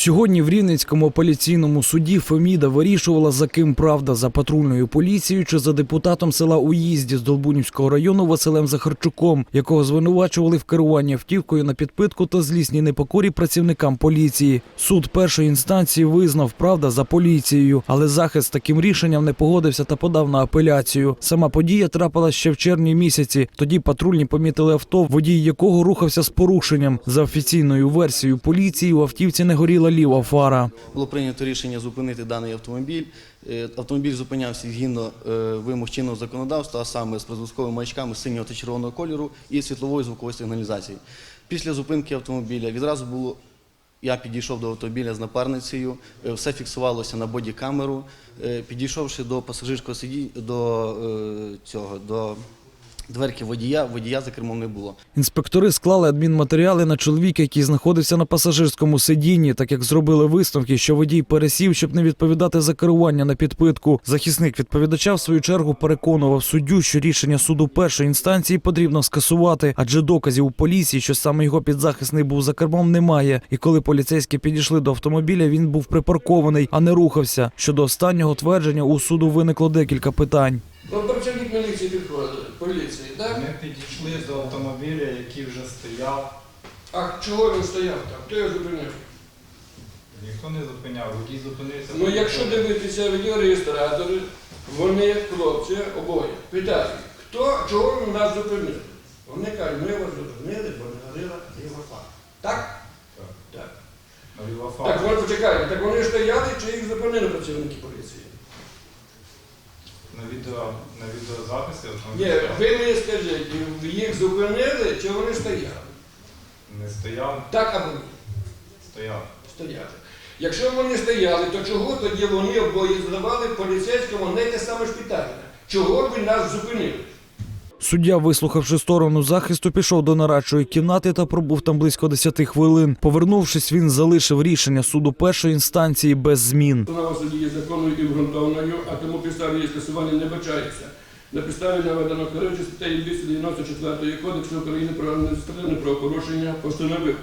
Сьогодні в Рівненському апеляційному суді Феміда вирішувала, за ким правда за патрульною поліцією чи за депутатом села Уїзді з Долбунівського району Василем Захарчуком, якого звинувачували в керуванні автівкою на підпитку та злісній непокорі працівникам поліції. Суд першої інстанції визнав правда за поліцією, але захист таким рішенням не погодився та подав на апеляцію. Сама подія трапилась ще в червні місяці. Тоді патрульні помітили авто, водій якого рухався з порушенням. За офіційною версією поліції у автівці не горіла ліва фара. Було прийнято рішення зупинити даний автомобіль. Е, Автомобіль зупинявся згідно е, вимог чинного законодавства, а саме з призвуковими маячками синього та червоного кольору і світлової звукової сигналізації. Після зупинки автомобіля відразу було. Я підійшов до автомобіля з напарницею, е, все фіксувалося на бодікамеру. Підійшовши до пасажирського сидіння, до цього, до дверки водія, водія за кермом не було. Інспектори склали адмінматеріали на чоловіка, який знаходився на пасажирському сидінні, так як зробили висновки, що водій пересів, щоб не відповідати за керування на підпитку. Захисник відповідача в свою чергу переконував суддю, що рішення суду першої інстанції потрібно скасувати, адже доказів у поліції, що саме його підзахисний був за кермом, немає. І коли поліцейські підійшли до автомобіля, він був припаркований, а не рухався. Щодо останнього твердження у суду виникло декілька питань. Ну, працівник міліції підходить, поліції, так? Ми підійшли до автомобіля, який вже стояв. А чого він стояв там? Хто його зупинив? Ніхто не зупиняв, водій зупинився. Ну, якщо дивитися відеореєстратори, вони, хлопці, обоє, питають, хто, чого ви нас зупинив? Вони кажуть, ми вас зупинили, бо не горіла його фар. Так? Так. Так. Так, вони почекайте, так вони стояли, чи їх зупинили працівники поліції? На відео, на відеозаписі Ні, ви мені скажіть, їх зупинили, чи вони стояли? не стояв, Так або ні? стояв. Стояли. Якщо вони стояли, то чого тоді вони обоє задавали поліцейському не те саме ж питання? Чого ви нас зупинили? Суддя, вислухавши сторону захисту, пішов до нарадчої кімнати та пробув там близько 10 хвилин. Повернувшись, він залишив рішення суду першої інстанції без змін. Установа суді є законною і обґрунтованою, а тому підставі її скасування не бачається. На підставі наведено керуючи статтею 294 Кодексу України про адміністративне правопорушення постановив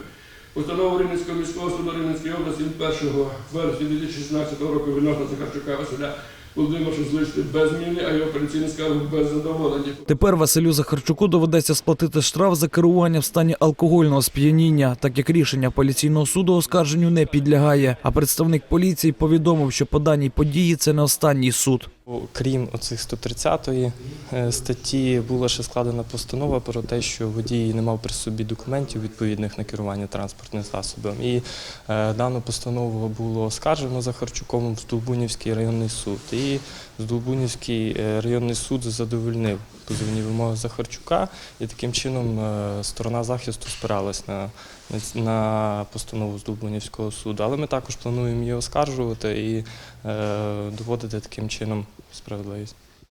Постанову Рівненського міського суду Рівненської області від 1 вересня 2016 року відносно Захарчука Василя Володимировича залишити без зміни, а його операційну скарги без задоволення. Тепер Василю Захарчуку доведеться сплатити штраф за керування в стані алкогольного сп'яніння, так як рішення поліційного суду оскарженню не підлягає. А представник поліції повідомив, що по даній події це не останній суд. Крім оцих 130-ї е, статті, була ще складена постанова про те, що водій не мав при собі документів відповідних на керування транспортним засобом. І е, дану постанову було оскаржено Захарчуком в Здолбунівський районний суд. І Здолбунівський е, районний суд задовольнив позовні вимоги Захарчука, і таким чином сторона захисту спиралась на, на, постанову з Здолбунівського суду. Але ми також плануємо її оскаржувати і е, доводити таким чином справедливість.